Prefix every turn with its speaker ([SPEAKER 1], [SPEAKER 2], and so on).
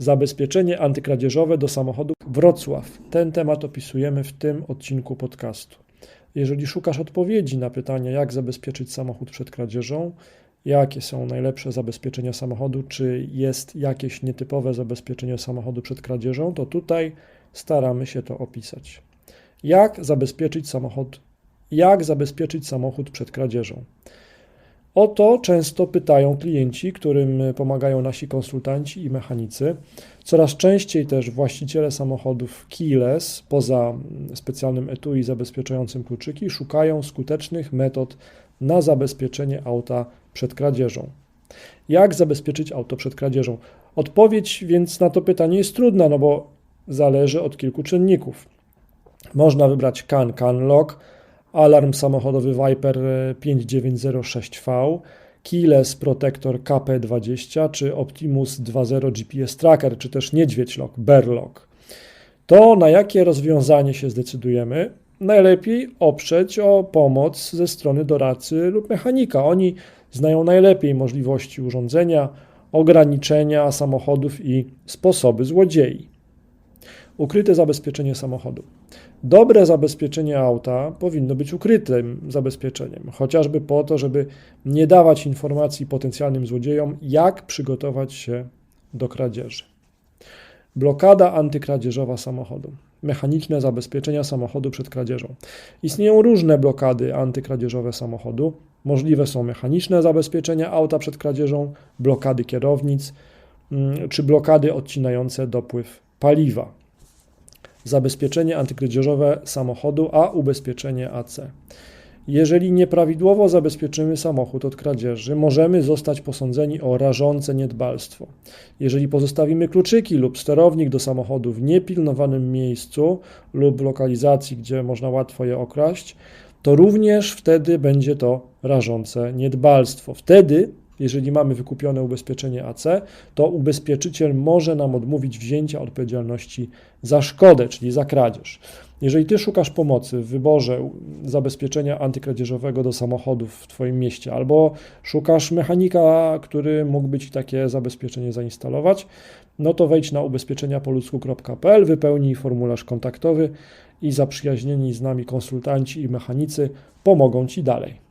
[SPEAKER 1] Zabezpieczenie antykradzieżowe do samochodów Wrocław. Ten temat opisujemy w tym odcinku podcastu. Jeżeli szukasz odpowiedzi na pytanie, jak zabezpieczyć samochód przed kradzieżą, jakie są najlepsze zabezpieczenia samochodu, czy jest jakieś nietypowe zabezpieczenie samochodu przed kradzieżą, to tutaj staramy się to opisać. Jak zabezpieczyć samochód, jak zabezpieczyć samochód przed kradzieżą? O to często pytają klienci, którym pomagają nasi konsultanci i mechanicy. Coraz częściej też właściciele samochodów keyless, poza specjalnym etui zabezpieczającym kluczyki, szukają skutecznych metod na zabezpieczenie auta przed kradzieżą. Jak zabezpieczyć auto przed kradzieżą? Odpowiedź więc na to pytanie jest trudna, no bo zależy od kilku czynników. Można wybrać CAN CAN Lock, alarm samochodowy Viper 5906V, Keyless Protector KP20 czy Optimus 2.0 GPS Tracker, czy też Niedźwiedź Lock, Bear Lock. To na jakie rozwiązanie się zdecydujemy? Najlepiej oprzeć o pomoc ze strony doradcy lub mechanika. Oni znają najlepiej możliwości urządzenia, ograniczenia samochodów i sposoby złodziei. Ukryte zabezpieczenie samochodu. Dobre zabezpieczenie auta powinno być ukrytym zabezpieczeniem, chociażby po to, żeby nie dawać informacji potencjalnym złodziejom, jak przygotować się do kradzieży. Blokada antykradzieżowa samochodu. Mechaniczne zabezpieczenia samochodu przed kradzieżą. Istnieją różne blokady antykradzieżowe samochodu. Możliwe są mechaniczne zabezpieczenia auta przed kradzieżą, blokady kierownic mm, czy blokady odcinające dopływ paliwa zabezpieczenie antykradzieżowe samochodu, a ubezpieczenie AC. Jeżeli nieprawidłowo zabezpieczymy samochód od kradzieży, możemy zostać posądzeni o rażące niedbalstwo. Jeżeli pozostawimy kluczyki lub sterownik do samochodu w niepilnowanym miejscu lub lokalizacji, gdzie można łatwo je okraść, to również wtedy będzie to rażące niedbalstwo. Wtedy jeżeli mamy wykupione ubezpieczenie AC, to ubezpieczyciel może nam odmówić wzięcia odpowiedzialności za szkodę, czyli za kradzież. Jeżeli Ty szukasz pomocy w wyborze zabezpieczenia antykradzieżowego do samochodów w Twoim mieście, albo szukasz mechanika, który mógłby Ci takie zabezpieczenie zainstalować, no to wejdź na ubezpieczeniapoludzku.pl, wypełnij formularz kontaktowy i zaprzyjaźnieni z nami konsultanci i mechanicy pomogą Ci dalej.